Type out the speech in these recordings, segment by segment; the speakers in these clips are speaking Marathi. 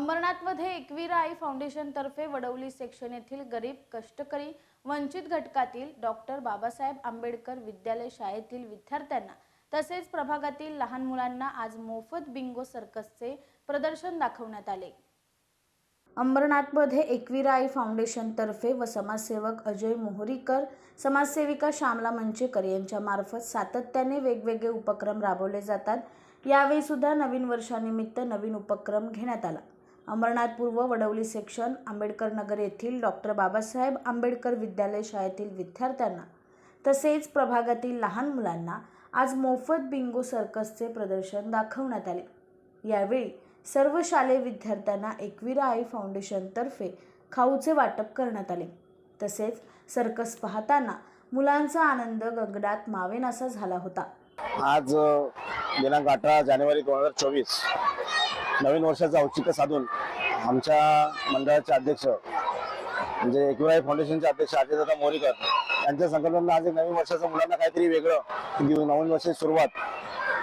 अंबरनाथमध्ये एकवीरा आई फाउंडेशनतर्फे वडवली सेक्शन येथील गरीब कष्टकरी वंचित घटकातील डॉक्टर बाबासाहेब आंबेडकर विद्यालय शाळेतील विद्यार्थ्यांना तसेच प्रभागातील लहान मुलांना आज मोफत बिंगो सर्कसचे प्रदर्शन दाखवण्यात आले. अंबरनाथमध्ये एकवीरा आई फाउंडेशनतर्फे व समाजसेवक अजय मोहरीकर समाजसेविका श्यामला मंचेकर यांच्या मार्फत सातत्याने वेगवेगळे उपक्रम राबवले जातात. यावेळी सुद्धा नवीन वर्षानिमित्त नवीन उपक्रम घेण्यात आला. अंबरनाथ पूर्व वडवली सेक्शन आंबेडकर नगर येथील डॉक्टर बाबासाहेब आंबेडकर विद्यालय शाळेतील विद्यार्थ्यांना तसेच प्रभागातील लहान मुलांना आज मोफत बिंगो सर्कसचे प्रदर्शन दाखवण्यात आले. यावेळी सर्व शालेय विद्यार्थ्यांना एकविरा आई फाउंडेशनतर्फे खाऊचे वाटप करण्यात आले. तसेच सर्कस पाहताना मुलांचा आनंद गगडात मावेनासा झाला होता. आज दिनांक अठरा जानेवारी दोन हजार चोवीस नवीन वर्षाचं औचित्य साधून आमच्या मंडळाचे अध्यक्ष म्हणजे एकविराई फाउंडेशनचे अध्यक्ष अजयदादा मोरीकर यांच्या संकल्पना आज एक नवीन वर्षाचं मुलांना काहीतरी वेगळं नवीन वर्षाची सुरुवात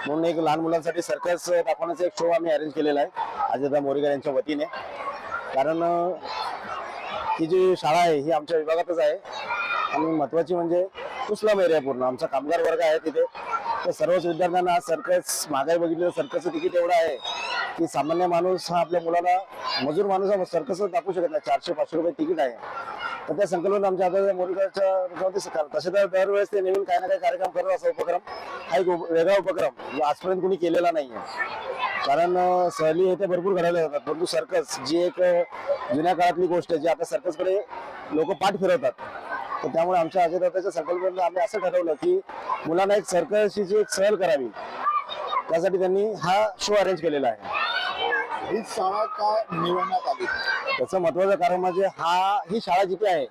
म्हणून एक लहान मुलांसाठी सर्कस दाखवण्याचा एक शो आम्ही अरेंज केलेला आहे अजयदादा मोरीकर यांच्या वतीने. कारण ही जी शाळा आहे ही आमच्या विभागातच आहे. आणि महत्वाची म्हणजे मुस्लिम एरिया पूर्ण आमचा कामगार वर्ग आहे तिथे. तर सर्वच विद्यार्थ्यांना आज सर्कस महागाई बघितली तर सर्कसचं तिकीट एवढं आहे की सामान्य माणूस हा आपल्या मुलाला मजूर माणूस हा सर्कस दाखवू शकत नाही. चारशे पाचशे रुपये तिकीट आहे. तर त्या संकल्पना आमच्या आता मोरीकरच्या तसे तर दरवेळेस ते नवीन काही ना काही कार्यक्रम करत असा उपक्रम. हा एक वेगळा उपक्रम. जो आजपर्यंत कुणी केलेला नाहीये. कारण सहली येथे ते भरपूर घडायला जातात. परंतु सर्कस जी एक जुन्या काळातली गोष्ट आहे जी आता सर्कसकडे लोक पाठ फिरवतात. तर त्यामुळे आमच्या अजयदाताच्या संकल्पनेला आम्ही असं ठरवलं की मुलांना एक सर्कसची जी एक सहल करावी. त्यासाठी त्यांनी हा शो अरेंज केलेला आहे. ही शाळा का निवडण्यात आली? त्याचं महत्वाचं कारण म्हणजे हा ही शाळा जिथे आहे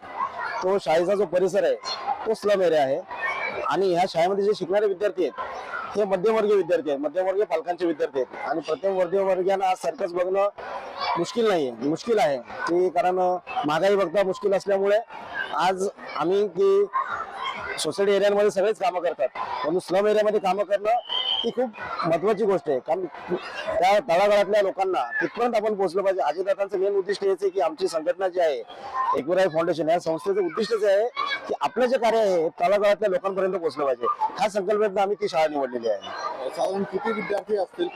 तो शाळेचा जो परिसर आहे तो स्लम एरिया आहे. आणि ह्या शाळेमध्ये जे शिकणारे विद्यार्थी आहेत हे मध्यमवर्गीय विद्यार्थी आहेत मध्यमवर्गीय पालकांचे विद्यार्थी आहेत. आणि प्रत्येक वर्गीयांना आज सर्कस बघणं मुश्किल नाहीये. मुश्किल आहे. की कारण महागाई बघता मुश्किल असल्यामुळे आज आम्ही की सोसायटी एरियामध्ये सगळेच कामं करतात. परंतु स्लम एरियामध्ये कामं करणं ही खूप महत्वाची गोष्ट आहे. कारण त्या तळागाळातल्या लोकांना तिथपर्यंत आपण पोहोचलं पाहिजे. अजितदादांचं मेन उद्दिष्ट हेच आहे की आमची संघटना जी आहे एकविराई फाउंडेशन या संस्थेचं उद्दिष्टच आहे की आपलं जे कार्य आहे तळागाळातल्या लोकांपर्यंत पोहोचलं पाहिजे. ह्या संकल्पनेतनं आम्ही ती शाळा निवडलेली आहे. साधारण किती विद्यार्थी असतील?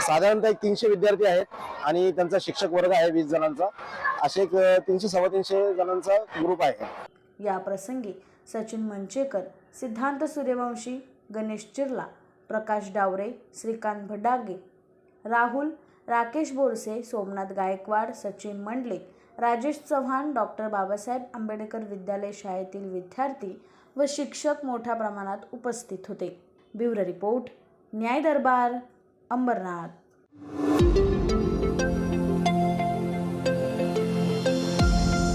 साधारणतः एक तीनशे विद्यार्थी आहेत आणि त्यांचा शिक्षक वर्ग आहे वीस जणांचा. असे एक तीनशे सव्वा तीनशे जणांचा ग्रुप आहे. या प्रसंगी सचिन मंचेकर सिद्धांत सूर्यवंशी गणेश चिर्ला प्रकाश डावरे श्रीकांत भडागे राहुल राकेश बोरसे सोमनाथ गायकवाड सचिन मंडले राजेश चव्हाण डॉक्टर बाबासाहेब आंबेडकर विद्यालय शाळेतील विद्यार्थी व शिक्षक मोठ्या प्रमाणात उपस्थित होते. ब्युरो रिपोर्ट न्याय दरबार अंबरनाथ.